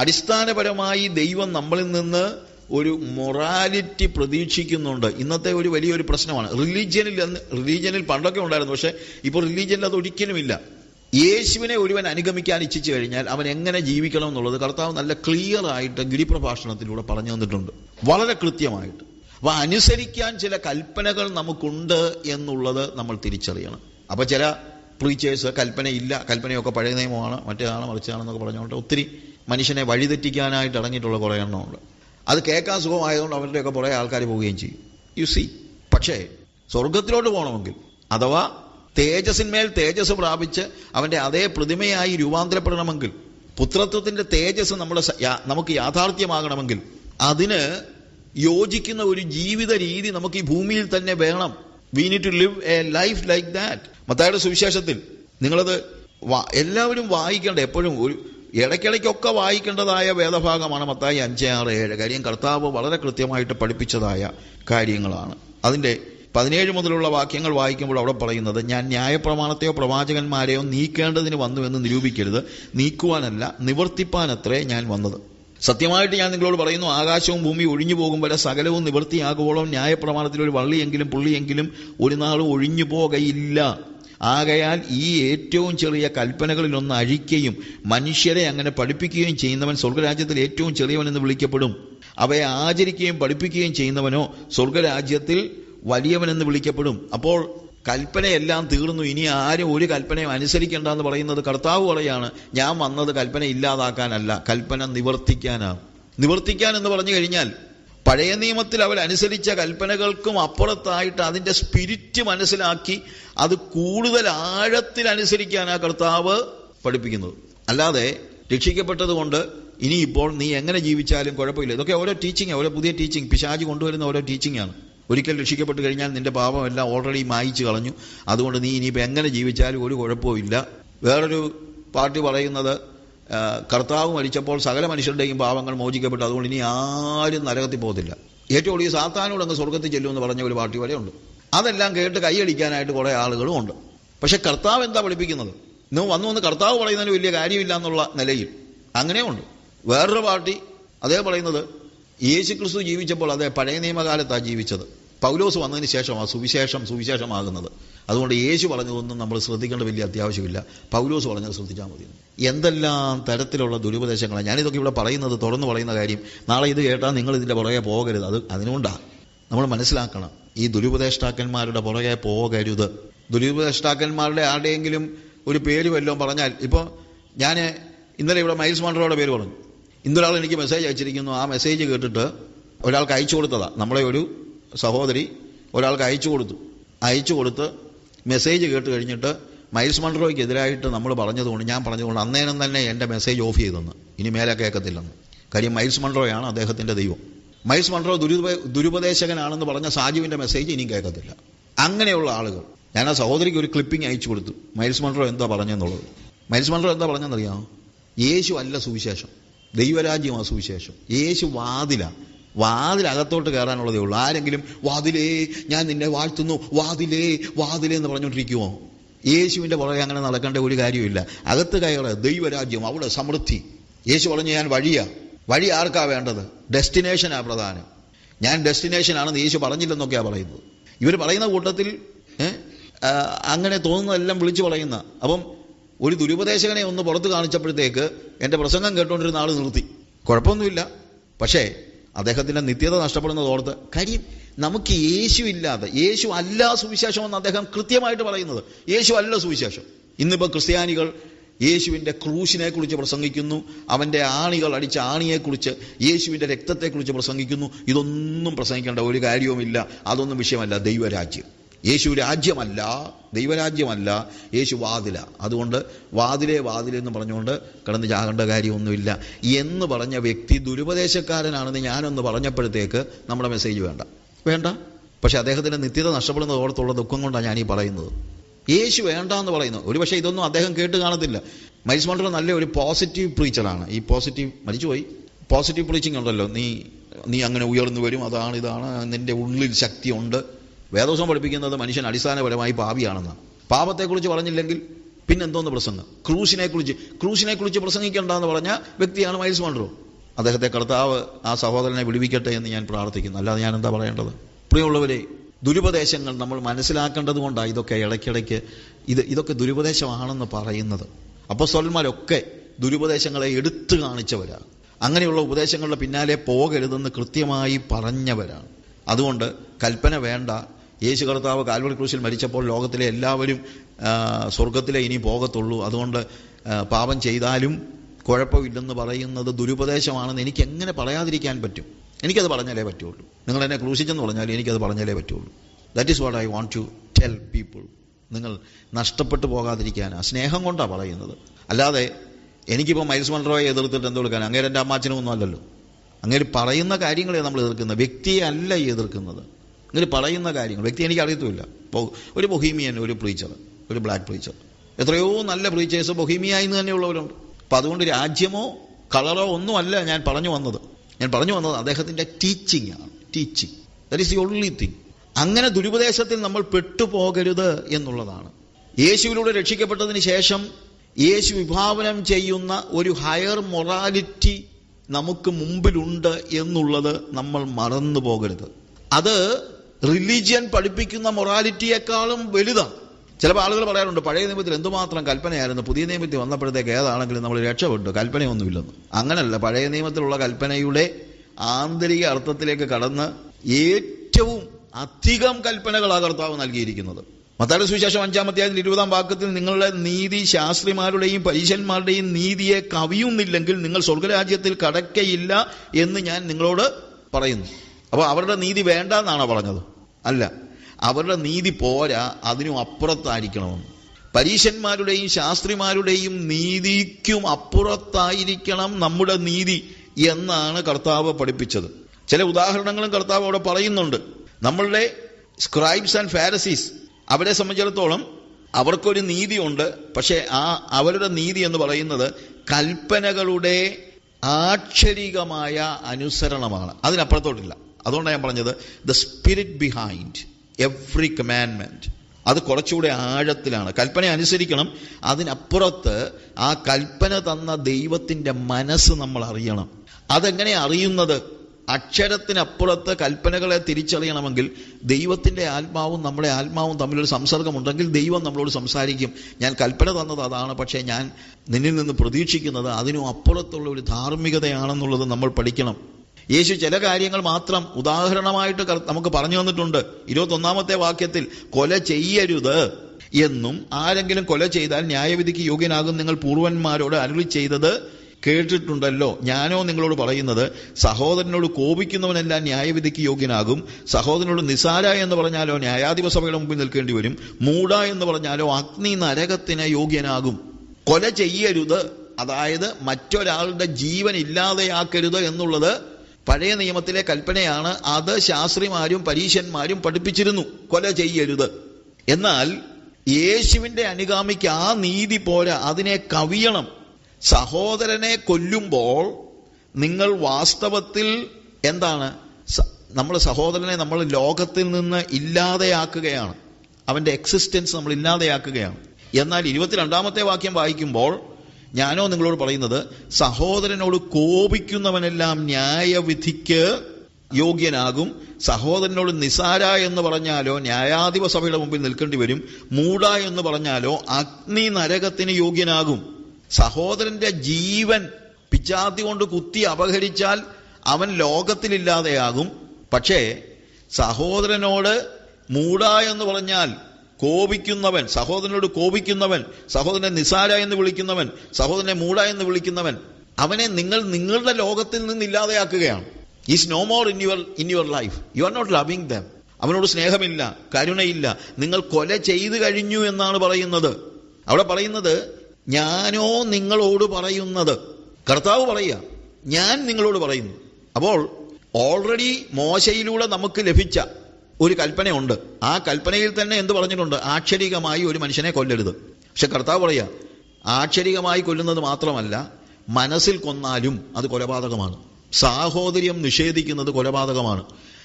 അടിസ്ഥാനപരമായി ദൈവം നമ്മളിൽ നിന്ന് ഒരു മൊറാലിറ്റി പ്രതീക്ഷിക്കുന്നുണ്ട്. ഇന്നത്തെ ഒരു വലിയൊരു പ്രശ്നമാണ്. റിലീജിയനിൽ റിലീജിയനിൽ പണ്ടൊക്കെ ഉണ്ടായിരുന്നു. പക്ഷേ ഇപ്പോൾ റിലീജിയനിൽ അത് ഒരിക്കലുമില്ല. യേശുവിനെ ഒരുവൻ അനുഗമിക്കാൻ ഇച്ഛിച്ചു കഴിഞ്ഞാൽ അവൻ എങ്ങനെ ജീവിക്കണം എന്നുള്ളത് കർത്താവ് നല്ല ക്ലിയർ ആയിട്ട് ഗിരിപ്രഭാഷണത്തിലൂടെ പറഞ്ഞു തന്നിട്ടുണ്ട്. വളരെ കൃത്യമായിട്ട്. അപ്പൊ അനുസരിക്കാൻ ചില കൽപ്പനകൾ നമുക്കുണ്ട് എന്നുള്ളത് നമ്മൾ തിരിച്ചറിയണം. അപ്പൊ ചില പ്രീച്ചേഴ്സ് കൽപ്പനയില്ല. കൽപ്പനയൊക്കെ പഴയ നിയമമാണ്. മറ്റേതാണ് മറിച്ചതാണെന്നൊക്കെ പറഞ്ഞുകൊണ്ട് ഒത്തിരി മനുഷ്യനെ വഴിതെറ്റിക്കാനായിട്ട് ഇറങ്ങിയിട്ടുള്ള കുറേ എണ്ണമുണ്ട്. അത് കേൾക്കാൻ സുഖമായതുകൊണ്ട് അവരുടെയൊക്കെ കുറേ ആൾക്കാർ പോവുകയും ചെയ്യും. യു സി പക്ഷേ സ്വർഗത്തിലോട്ട് പോകണമെങ്കിൽ അഥവാ തേജസ്സിന്മേൽ തേജസ് പ്രാപിച്ച് അവന്റെ അതേ പ്രതിമയായി രൂപാന്തരപ്പെടണമെങ്കിൽ പുത്രത്വത്തിന്റെ തേജസ് നമ്മുടെ നമുക്ക് യാഥാർത്ഥ്യമാകണമെങ്കിൽ അതിന് യോജിക്കുന്ന ഒരു ജീവിത രീതി നമുക്ക് ഈ ഭൂമിയിൽ തന്നെ വേണം. We need to live a life like that മത്തായുടെ സുവിശേഷത്തിൽ നിങ്ങളത് എല്ലാവരും വായിക്കേണ്ട എപ്പോഴും ഒരു ഇടയ്ക്കിടയ്ക്കൊക്കെ വായിക്കേണ്ടതായ വേദഭാഗമാണ് മത്തായി അഞ്ച് ആറ് ഏഴ്. കാര്യം കർത്താവ് വളരെ കൃത്യമായിട്ട് പഠിപ്പിച്ചതായ കാര്യങ്ങളാണ്. അതിന്റെ പതിനേഴ് മുതലുള്ള വാക്യങ്ങൾ വായിക്കുമ്പോൾ അവിടെ പറയുന്നത് ഞാൻ ന്യായപ്രമാണത്തെയോ പ്രവാചകന്മാരെയോ നീക്കേണ്ടതിന് വന്നു എന്ന് നിരൂപിക്കരുത്. നീക്കുവാനല്ല നിവർത്തിപ്പാനത്രേ ഞാൻ വന്നത്. സത്യമായിട്ട് ഞാൻ നിങ്ങളോട് പറയുന്നു ആകാശവും ഭൂമി ഒഴിഞ്ഞു പോകും വരെ സകലവും നിവൃത്തിയാകുവോളം ന്യായപ്രമാണത്തിൽ ഒരു വള്ളിയെങ്കിലും പുള്ളിയെങ്കിലും ഒരു നാളും ഒഴിഞ്ഞു പോകയില്ല. ആകയാൽ ഈ ഏറ്റവും ചെറിയ കൽപ്പനകളിലൊന്ന് അഴിക്കുകയും മനുഷ്യരെ അങ്ങനെ പഠിപ്പിക്കുകയും ചെയ്യുന്നവൻ സ്വർഗരാജ്യത്തിൽ ഏറ്റവും ചെറിയവൻ എന്ന് വിളിക്കപ്പെടും. അവയെ ആചരിക്കുകയും പഠിപ്പിക്കുകയും ചെയ്യുന്നവനോ സ്വർഗരാജ്യത്തിൽ വലിയവനെന്ന് വിളിക്കപ്പെടും. അപ്പോൾ കൽപ്പനയെല്ലാം തീർന്നു. ഇനി ആരും ഒരു കൽപ്പനയും അനുസരിക്കേണ്ട എന്ന് പറയുന്നത് കർത്താവ് പറയാണ്. ഞാൻ വന്നത് കൽപ്പന ഇല്ലാതാക്കാനല്ല കൽപ്പന നിവർത്തിക്കാനാണ് നിവർത്തിക്കാൻ എന്ന് പറഞ്ഞു കഴിഞ്ഞാൽ പഴയ നിയമത്തിൽ അവർ അനുസരിച്ച കൽപ്പനകൾക്കും അപ്പുറത്തായിട്ട് അതിന്റെ സ്പിരിറ്റ് മനസ്സിലാക്കി അത് കൂടുതൽ ആഴത്തിൽ അനുസരിക്കാനാ കർത്താവ് പഠിപ്പിക്കുന്നത്. അല്ലാതെ രക്ഷിക്കപ്പെട്ടത് ഇനി ഇപ്പോൾ നീ എങ്ങനെ ജീവിച്ചാലും കുഴപ്പമില്ല. ഇതൊക്കെ ഓരോ ടീച്ചിങ് ഓരോ പുതിയ ടീച്ചിങ് പിശാജ് കൊണ്ടുവരുന്ന ഓരോ ടീച്ചിങ് ആണ്. ഒരിക്കൽ രക്ഷിക്കപ്പെട്ട് കഴിഞ്ഞാൽ നിന്റെ പാപമെല്ലാം ഓൾറെഡി മായിച്ചു കളഞ്ഞു. അതുകൊണ്ട് നീ ഇനിയിപ്പോൾ എങ്ങനെ ജീവിച്ചാലും ഒരു കുഴപ്പമില്ല വേറൊരു പാർട്ടി പറയുന്നത് ആ, കർത്താവ് മരിച്ചപ്പോൾ സകല മനുഷ്യരുടെയും പാവങ്ങൾ മോചിക്കപ്പെട്ടു. അതുകൊണ്ട് ഇനി ആരും നരകത്തിൽ പോകത്തില്ല. ഏറ്റവും കൂടുതൽ സാത്താനോട് അങ്ങ് സ്വർഗത്തിൽ ചെല്ലുമെന്ന് പറഞ്ഞ ഒരു പാർട്ടി വരെ ഉണ്ട്. അതെല്ലാം കേട്ട് കൈയടിക്കാനായിട്ട് കുറേ ആളുകളും ഉണ്ട്. പക്ഷെ കർത്താവ് എന്താ പഠിപ്പിക്കുന്നത്? ഇന്ന് വന്നു വന്ന് കർത്താവ് പറയുന്നതിന് വലിയ കാര്യമില്ല എന്നുള്ള നിലയിൽ അങ്ങനെയുണ്ട്. വേറൊരു പാർട്ടി അതേ പറയുന്നത് യേശു ക്രിസ്തു ജീവിച്ചപ്പോൾ അതേ പഴയ നിയമകാലത്താണ് ജീവിച്ചത്. പൗലോസ് വന്നതിന് ശേഷമാണ് സുവിശേഷം സുവിശേഷമാകുന്നത്. അതുകൊണ്ട് യേശു പറഞ്ഞതൊന്നും നമ്മൾ ശ്രദ്ധിക്കേണ്ട വലിയ അത്യാവശ്യമില്ല. പൗലോസ് പറഞ്ഞത് ശ്രദ്ധിച്ചാൽ മതി. എന്തെല്ലാം തരത്തിലുള്ള ദുരുപദേശങ്ങളാണ് ഞാനിതൊക്കെ ഇവിടെ പറയുന്നത് തുറന്നു പറയുന്ന കാര്യം. നാളെ ഇത് കേട്ടാൽ നിങ്ങൾ ഇതിന്റെ പുറകെ പോകരുത്. അത് അതിനുകൊണ്ടാണ് നമ്മൾ മനസ്സിലാക്കണം. ഈ ദുരുപദേഷ്ടാക്കന്മാരുടെ പുറകെ പോകരുത്. ദുരുപദേഷ്ടാക്കന്മാരുടെ ആരുടെയെങ്കിലും ഒരു പേര് വല്ലതും പറഞ്ഞാൽ ഇപ്പോൾ ഞാൻ ഇന്നലെ ഇവിടെ മൈൽസ് മാണ്ടറോടെ പേര് പറഞ്ഞു. ഇന്നൊരാൾ എനിക്ക് മെസ്സേജ് അയച്ചിരിക്കുന്നു. ആ മെസ്സേജ് കേട്ടിട്ട് ഒരാൾക്ക് അയച്ചു കൊടുത്തതാണ് നമ്മളെ ഒരു സഹോദരി ഒരാൾക്ക് അയച്ചു കൊടുത്തു. അയച്ചു കൊടുത്ത് മെസ്സേജ് കേട്ട് കഴിഞ്ഞിട്ട് മൈൽസ് മൺട്രോയ്ക്ക് എതിരായിട്ട് നമ്മൾ പറഞ്ഞതുകൊണ്ട് ഞാൻ പറഞ്ഞതുകൊണ്ട് അന്നേരം തന്നെ എന്റെ മെസ്സേജ് ഓഫ് ചെയ്തെന്ന്. ഇനി മേലെ കേൾക്കത്തില്ലെന്ന്. കാര്യം മൈൽസ് മൺട്രോയാണ് അദ്ദേഹത്തിന്റെ ദൈവം. മൈൽസ് മൺട്രോ ദുരുപ ദുരുപദേശകനാണെന്ന് പറഞ്ഞ സാജുവിന്റെ മെസ്സേജ് ഇനിയും കേൾക്കത്തില്ല. അങ്ങനെയുള്ള ആളുകൾ. ഞാൻ ആ സഹോദരിക്ക് ഒരു ക്ലിപ്പിംഗ് അയച്ചു കൊടുത്തു. മൈൽസ് മൺട്രോ എന്താ പറഞ്ഞെന്നുള്ളത്? മൈൽസ് മൺട്രോ എന്താ പറഞ്ഞെന്നറിയാമോ? യേശു അല്ല സുവിശേഷം. ദൈവരാജ്യമാണ് സുവിശേഷം. യേശു വാതില. വാതിലകത്തോട്ട് കയറാനുള്ളതേ ഉള്ളൂ. ആരെങ്കിലും വാതിലേ ഞാൻ നിന്നെ വാഴ്ത്തുന്നു വാതിലേ വാതിലേ എന്ന് പറഞ്ഞുകൊണ്ടിരിക്കുമോ യേശുവിന്റെ പുറകെ അങ്ങനെ നടക്കേണ്ട ഒരു കാര്യമില്ല അകത്ത് കയറ് ദൈവരാജ്യം അവിടെ സമൃദ്ധി. യേശു പറഞ്ഞു ഞാൻ വഴിയാ. വഴി ആർക്കാ വേണ്ടത്? ഡെസ്റ്റിനേഷനാ പ്രധാനം. ഞാൻ ഡെസ്റ്റിനേഷൻ ആണെന്ന് യേശു പറഞ്ഞില്ലെന്നൊക്കെയാണ് പറയുന്നത്. ഇവർ പറയുന്ന കൂട്ടത്തിൽ അങ്ങനെ തോന്നുന്നതെല്ലാം വിളിച്ചു പറയുന്ന. അപ്പം ഒരു ദുരുപദേശകനെ ഒന്ന് പുറത്ത് കാണിച്ചപ്പോഴത്തേക്ക് എന്റെ പ്രസംഗം കേട്ടുകൊണ്ടിരുന്ന ആൾ നിർത്തി. കുഴപ്പമൊന്നുമില്ല. പക്ഷേ അദ്ദേഹത്തിന്റെ നിത്യത നഷ്ടപ്പെടുന്നത് ഓർത്ത് കാര്യം നമുക്ക് യേശു ഇല്ലാതെ യേശു അല്ല സുവിശേഷം എന്ന് അദ്ദേഹം കൃത്യമായിട്ട് പറയുന്നത്. യേശു അല്ല സുവിശേഷം. ഇന്നിപ്പോൾ ക്രിസ്ത്യാനികൾ യേശുവിന്റെ ക്രൂശിനെ കുറിച്ച് പ്രസംഗിക്കുന്നു അവന്റെ ആണികൾ അടിച്ച ആണിയെക്കുറിച്ച് യേശുവിന്റെ രക്തത്തെക്കുറിച്ച് പ്രസംഗിക്കുന്നു. ഇതൊന്നും പ്രസംഗിക്കേണ്ട ഒരു കാര്യവുമില്ല. അതൊന്നും വിഷയമല്ല. ദൈവരാജ്യം. യേശു രാജ്യമല്ല ദൈവരാജ്യമല്ല യേശു വാതില. അതുകൊണ്ട് വാതിലേ വാതിലെന്ന് പറഞ്ഞുകൊണ്ട് കിടന്ന് ചാകേണ്ട കാര്യമൊന്നുമില്ല. എന്ന് പറഞ്ഞ വ്യക്തി ദുരുപദേശക്കാരനാണെന്ന് ഞാനൊന്ന് പറഞ്ഞപ്പോഴത്തേക്ക് നമ്മുടെ മെസ്സേജ് വേണ്ട. വേണ്ട. പക്ഷെ അദ്ദേഹത്തിന്റെ നിത്യത നഷ്ടപ്പെടുന്നത് ഓർത്തുള്ള ദുഃഖം കൊണ്ടാണ് ഞാൻ ഈ പറയുന്നത്. യേശു വേണ്ട എന്ന് പറയുന്നു. ഒരു പക്ഷേ ഇതൊന്നും അദ്ദേഹം കേട്ട് കാണത്തില്ല. മൈൽസ് മണ്ടർ നല്ല ഒരു പോസിറ്റീവ് പ്രീച്ചറാണ് ഈ പോസിറ്റീവ് മരിച്ചുപോയി പോസിറ്റീവ് പ്രീച്ചിങ് ഉണ്ടല്ലോ. നീ നീ അങ്ങനെ ഉയർന്നു വരും. അതാണ് ഇതാണ്. നിന്റെ ഉള്ളിൽ ശക്തിയുണ്ട്. വേദോസം പഠിപ്പിക്കുന്നത് മനുഷ്യൻ അടിസ്ഥാനപരമായി പാപിയാണെന്നാണ് പാപത്തെക്കുറിച്ച് പറഞ്ഞില്ലെങ്കിൽ പിന്നെ എന്തോന്ന് പ്രസംഗം? ക്രൂശിനെ കുറിച്ച് ക്രൂശിനെ കുറിച്ച് പ്രസംഗിക്കേണ്ട എന്ന് പറഞ്ഞ വ്യക്തിയാണ് മൈൽസ് മൺറോ അദ്ദേഹത്തെ കർത്താവ് ആ സഹോദരനെ വിടുവിക്കട്ടെ എന്ന് ഞാൻ പ്രാർത്ഥിക്കുന്നു. അല്ലാതെ ഞാൻ എന്താ പറയേണ്ടത്? പ്രിയമുള്ളവരെ ദുരുപദേശങ്ങൾ നമ്മൾ മനസ്സിലാക്കേണ്ടത് കൊണ്ടാണ് ഇതൊക്കെ ഇടയ്ക്കിടയ്ക്ക് ഇത് ഇതൊക്കെ ദുരുപദേശമാണെന്ന് പറയുന്നത്. അപ്പസ്വലന്മാരൊക്കെ ദുരുപദേശങ്ങളെ എടുത്തു കാണിച്ചവരാണ് അങ്ങനെയുള്ള ഉപദേശങ്ങളുടെ പിന്നാലെ പോകരുതെന്ന് കൃത്യമായി പറഞ്ഞവരാണ്. അതുകൊണ്ട് കൽപ്പന വേണ്ട യേശു കർത്താവ് കാൽവറി ക്രൂശിൽ മരിച്ചപ്പോൾ ലോകത്തിലെ എല്ലാവരും സ്വർഗത്തിലെ ഇനി പോകത്തുള്ളൂ. അതുകൊണ്ട് പാപം ചെയ്താലും കുഴപ്പമില്ലെന്ന് പറയുന്നത് ദുരുപദേശമാണെന്ന് എനിക്ക് എങ്ങനെ പറയാതിരിക്കാൻ പറ്റും? എനിക്കത് പറഞ്ഞാലേ പറ്റുള്ളൂ. നിങ്ങൾ എന്നെ ക്രൂശിച്ചെന്ന് പറഞ്ഞാൽ എനിക്കത് പറഞ്ഞാലേ പറ്റുള്ളൂ. That is what I want to tell people നിങ്ങൾ നഷ്ടപ്പെട്ടു പോകാതിരിക്കാനാണ് സ്നേഹം കൊണ്ടാണ് പറയുന്നത്. അല്ലാതെ എനിക്കിപ്പോൾ മൈൽസ് മൺറോയെ എതിർത്തിട്ട് എന്ത് കൊടുക്കാൻ? അങ്ങേരെ എന്റെ അമ്മാച്ചനും ഒന്നും അല്ലല്ലോ. അങ്ങനെ പറയുന്ന കാര്യങ്ങളെ നമ്മൾ എതിർക്കുന്നത് വ്യക്തിയെ അല്ല എതിർക്കുന്നത്. അങ്ങനെ പറയുന്ന കാര്യങ്ങൾ. വ്യക്തി എനിക്ക് അറിയത്തുമില്ല. ഒരു ബൊഹീമിയൻ ഒരു പ്രീച്ചർ ഒരു ബ്ലാക്ക് പ്രീച്ചർ. എത്രയോ നല്ല പ്രീച്ചേഴ്സ് ബൊഹീമിയ എന്ന് തന്നെയുള്ളവരുണ്ട് അപ്പം അതുകൊണ്ട് രാജ്യമോ കളറോ ഒന്നുമല്ല ഞാൻ പറഞ്ഞു വന്നത്. ഞാൻ പറഞ്ഞു വന്നത് അദ്ദേഹത്തിന്റെ ടീച്ചിങ് ആണ്. Teaching that is the only thing അങ്ങനെ ദുരുപദേശത്തിൽ നമ്മൾ പെട്ടുപോകരുത് എന്നുള്ളതാണ്. യേശുവിലൂടെ രക്ഷിക്കപ്പെട്ടതിന് ശേഷം യേശു വിഭാവനം ചെയ്യുന്ന ഒരു ഹയർ മൊറാലിറ്റി നമുക്ക് മുമ്പിലുണ്ട് എന്നുള്ളത് നമ്മൾ മറന്നു പോകരുത് അത് റിലീജിയൻ പഠിപ്പിക്കുന്ന മൊറാലിറ്റിയെക്കാളും വലുതാണ്. ചിലപ്പോൾ ആളുകൾ പറയാറുണ്ട് പഴയ നിയമത്തിൽ എന്തുമാത്രം കൽപ്പനയായിരുന്നു? പുതിയ നിയമത്തിൽ വന്നപ്പോഴത്തേക്ക് ഏതാണെങ്കിലും നമ്മൾ രക്ഷപ്പെട്ടു. കൽപ്പനയൊന്നുമില്ലെന്ന്. അങ്ങനല്ല. പഴയ നിയമത്തിലുള്ള കൽപ്പനയുടെ ആന്തരിക അർത്ഥത്തിലേക്ക് കടന്ന് ഏറ്റവും അധികം കൽപ്പനകളാ കർത്താവ് നൽകിയിരിക്കുന്നത്. മത്തായുടെ സുവിശേഷം അഞ്ചാമത്തെയായതിൽ ഇരുപതാം വാക്യത്തിൽ നിങ്ങളുടെ നീതി ശാസ്ത്രിമാരുടെയും പരീശന്മാരുടെയും നീതിയെ കവിയുന്നില്ലെങ്കിൽ നിങ്ങൾ സ്വർഗരാജ്യത്തിൽ കടക്കയില്ല എന്ന് ഞാൻ നിങ്ങളോട് പറയുന്നു. അപ്പോൾ അവരുടെ നീതി വേണ്ട എന്നാണോ പറഞ്ഞത്? അല്ല. അവരുടെ നീതി പോരാ അതിനും അപ്പുറത്തായിരിക്കണമെന്ന് പരീശന്മാരുടെയും ശാസ്ത്രിമാരുടെയും നീതിക്കും അപ്പുറത്തായിരിക്കണം നമ്മുടെ നീതി എന്നാണ് കർത്താവ് പഠിപ്പിച്ചത്. ചില ഉദാഹരണങ്ങളും കർത്താവ് അവിടെ പറയുന്നുണ്ട്. നമ്മളുടെ സ്ക്രൈബ്സ് ആൻഡ് ഫാരസീസ് അവരെ സംബന്ധിച്ചിടത്തോളം അവർക്കൊരു നീതിയുണ്ട്. പക്ഷേ ആ അവരുടെ നീതി എന്ന് പറയുന്നത് കൽപ്പനകളുടെ ആക്ഷരികമായ അനുസരണമാണ്. അതിനപ്പുറത്തോട്ടില്ല. അതുകൊണ്ടാണ് ഞാൻ പറഞ്ഞത് ദ സ്പിരിറ്റ് ബിഹൈൻഡ് എവ്രി കമാൻമെന്റ് അത് കുറച്ചുകൂടെ ആഴത്തിലാണ്. കൽപ്പന അനുസരിക്കണം അതിനപ്പുറത്ത് ആ കൽപ്പന തന്ന ദൈവത്തിന്റെ മനസ്സ് നമ്മൾ അറിയണം. അതെങ്ങനെ അറിയുന്നത്? അക്ഷരത്തിനപ്പുറത്ത് കൽപ്പനകളെ തിരിച്ചറിയണമെങ്കിൽ ദൈവത്തിന്റെ ആത്മാവും നമ്മുടെ ആത്മാവും തമ്മിലൊരു സംസർഗമുണ്ടെങ്കിൽ ദൈവം നമ്മളോട് സംസാരിക്കും. ഞാൻ കൽപ്പന തന്നത് അതാണ് പക്ഷേ ഞാൻ നിന്നിൽ നിന്ന് പ്രതീക്ഷിക്കുന്നത് അതിനും അപ്പുറത്തുള്ള ഒരു ധാർമ്മികതയാണെന്നുള്ളത് നമ്മൾ പഠിക്കണം. യേശു ചില കാര്യങ്ങൾ മാത്രം ഉദാഹരണമായിട്ട് നമുക്ക് പറഞ്ഞു തന്നിട്ടുണ്ട്. ഇരുപത്തൊന്നാമത്തെ വാക്യത്തിൽ കൊല ചെയ്യരുത് എന്നും ആരെങ്കിലും കൊല ചെയ്താൽ ന്യായവിധിക്ക് യോഗ്യനാകും നിങ്ങൾ പൂർവന്മാരോട് അരുളി ചെയ്തത് കേട്ടിട്ടുണ്ടല്ലോ. ഞാനോ നിങ്ങളോട് പറയുന്നത് സഹോദരനോട് കോപിക്കുന്നവനെല്ലാം ന്യായവിധിക്ക് യോഗ്യനാകും. സഹോദരനോട് നിസാര എന്ന് പറഞ്ഞാലോ ന്യായാധിപ സഭയുടെ മുമ്പിൽ നിൽക്കേണ്ടി വരും. മൂട എന്ന് പറഞ്ഞാലോ അഗ്നി നരകത്തിന് യോഗ്യനാകും. കൊല ചെയ്യരുത്. അതായത് മറ്റൊരാളുടെ ജീവൻ ഇല്ലാതെയാക്കരുത് എന്നുള്ളത് പഴയ നിയമത്തിലെ കൽപ്പനയാണ് അത് ശാസ്ത്രിമാരും പരീശന്മാരും പഠിപ്പിച്ചിരുന്നു. കൊല ചെയ്യരുത്. എന്നാൽ യേശുവിന്റെ അനുഗാമിക്ക് ആ നീതി പോരാ. അതിനെ കവിയണം. സഹോദരനെ കൊല്ലുമ്പോൾ നിങ്ങൾ വാസ്തവത്തിൽ എന്താണ്? നമ്മൾ സഹോദരനെ നമ്മൾ ലോകത്തിൽ നിന്ന് ഇല്ലാതെയാക്കുകയാണ്. അവന്റെ എക്സിസ്റ്റൻസ് നമ്മൾ ഇല്ലാതെയാക്കുകയാണ്. എന്നാൽ ഇരുപത്തിരണ്ടാമത്തെ വാക്യം വായിക്കുമ്പോൾ ഞാനോ നിങ്ങളോട് പറയുന്നത് സഹോദരനോട് കോപിക്കുന്നവനെല്ലാം ന്യായവിധിക്ക് യോഗ്യനാകും. സഹോദരനോട് നിസാര എന്ന് പറഞ്ഞാലോ ന്യായാധിപ സഭയുടെ മുമ്പിൽ നിൽക്കേണ്ടി വരും. മൂട എന്ന് പറഞ്ഞാലോ അഗ്നി നരകത്തിന് യോഗ്യനാകും. സഹോദരന്റെ ജീവൻ പിച്ചാത്തി കൊണ്ട് കുത്തി അപഹരിച്ചാൽ അവൻ ലോകത്തിലില്ലാതെയാകും. പക്ഷേ സഹോദരനോട് മൂടാ എന്ന് പറഞ്ഞാൽ കോപിക്കുന്നവൻ സഹോദരനോട് കോപിക്കുന്നവൻ സഹോദരനെ നിസാര എന്ന് വിളിക്കുന്നവൻ സഹോദരനെ മൂട എന്ന് വിളിക്കുന്നവൻ അവനെ നിങ്ങൾ നിങ്ങളുടെ ലോകത്തിൽ നിന്ന് ഇല്ലാതെയാക്കുകയാണ്. Is no more in your in your life you are not loving them അവനോട് സ്നേഹമില്ല കരുണയില്ല. നിങ്ങൾ കൊല ചെയ്തു കഴിഞ്ഞു എന്നാണ് പറയുന്നത്. അവിടെ പറയുന്നത് ഞാനോ നിങ്ങളോട് പറയുന്നത്. കർത്താവ് പറയുക ഞാൻ നിങ്ങളോട് പറയുന്നു. അപ്പോൾ ഓൾറെഡി മോശയിലൂടെ നമുക്ക് ലഭിച്ച ഒരു കൽപ്പനയുണ്ട്. ആ കൽപ്പനയിൽ തന്നെ എന്ത് പറഞ്ഞിട്ടുണ്ട്? ആക്ഷരികമായി ഒരു മനുഷ്യനെ കൊല്ലരുത്. പക്ഷെ കർത്താവ് പറയുക ആക്ഷരികമായി കൊല്ലുന്നത് മാത്രമല്ല മനസ്സിൽ കൊന്നാലും അത് കൊലപാതകമാണ്. സാഹോദര്യം നിഷേധിക്കുന്നത് കൊലപാതകമാണ്.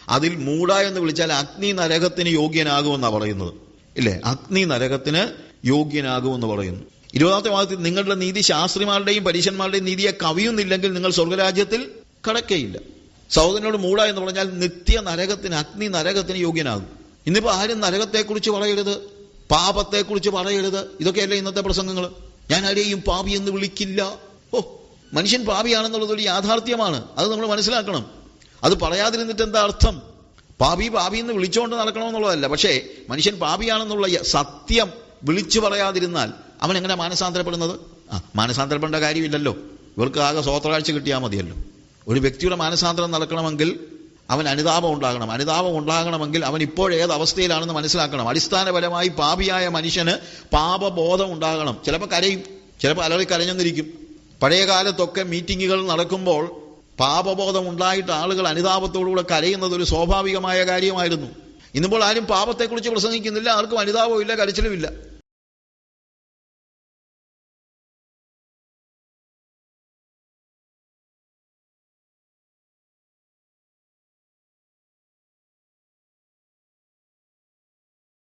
അതിൽ മൂട എന്ന് വിളിച്ചാൽ അഗ്നി നരകത്തിന് യോഗ്യനാകുമെന്നാണ് പറയുന്നത്. ഇല്ലേ? അഗ്നി നരകത്തിന് യോഗ്യനാകുമെന്ന് പറയുന്നു. ഇരുപതാമത്തെ ഭാഗത്തിൽ നിങ്ങളുടെ നീതി ശാസ്ത്രിമാരുടെയും പരീക്ഷന്മാരുടെയും നീതിയെ കവിയുന്നില്ലെങ്കിൽ നിങ്ങൾ സ്വർഗരാജ്യത്തിൽ കടക്കയില്ല. സഹോദരനോട് മൂട എന്ന് പറഞ്ഞാൽ നിത്യ നരകത്തിന് അഗ്നി നരകത്തിന് യോഗ്യനാകും. ഇന്നിപ്പോ ആരും നരകത്തെക്കുറിച്ച് പറയരുത് പാപത്തെക്കുറിച്ച് പറയരുത്. ഇതൊക്കെയല്ലേ ഇന്നത്തെ പ്രസംഗങ്ങൾ ഞാൻ ആരെയും പാപി എന്ന് വിളിക്കില്ല. ഓ മനുഷ്യൻ പാപിയാണെന്നുള്ളത് ഒരു യാഥാർത്ഥ്യമാണ്. അത് നമ്മൾ മനസ്സിലാക്കണം. അത് പറയാതിരുന്നിട്ട് എന്താ അർത്ഥം? പാപി പാപി എന്ന് വിളിച്ചുകൊണ്ട് നടക്കണമെന്നുള്ളതല്ല. പക്ഷേ മനുഷ്യൻ പാപിയാണെന്നുള്ള സത്യം വിളിച്ചു പറയാതിരുന്നാൽ അവൻ എങ്ങനെ മാനസാന്തരപ്പെടുന്നത്? ആ മാനസാന്തരപ്പെടേണ്ട കാര്യമില്ലല്ലോ. ഇവർക്ക് ആകെ സ്വോത്രകാഴ്ച കിട്ടിയാൽ മതിയല്ലോ. ഒരു വ്യക്തിയുടെ മാനസാന്തരം നടക്കണമെങ്കിൽ അവൻ അനുതാപം ഉണ്ടാകണം. അനുതാപം ഉണ്ടാകണമെങ്കിൽ അവൻ ഇപ്പോൾ ഏത് അവസ്ഥയിലാണെന്ന് മനസ്സിലാക്കണം. അടിസ്ഥാനപരമായി പാപിയായ മനുഷ്യന് പാപബോധം ഉണ്ടാകണം. ചിലപ്പോൾ കരയും. ചിലപ്പോൾ അലറി കരഞ്ഞെന്നിരിക്കും. പഴയ കാലത്തൊക്കെ മീറ്റിങ്ങുകൾ നടക്കുമ്പോൾ പാപബോധം ഉണ്ടായിട്ട് ആളുകൾ അനുതാപത്തോടുകൂടെ കരയുന്നത് ഒരു സ്വാഭാവികമായ കാര്യമായിരുന്നു. ഇന്നിപ്പോൾ ആരും പാപത്തെക്കുറിച്ച് പ്രസംഗിക്കുന്നില്ല. ആർക്കും അനുതാപവും ഇല്ല കരച്ചിലുമില്ല.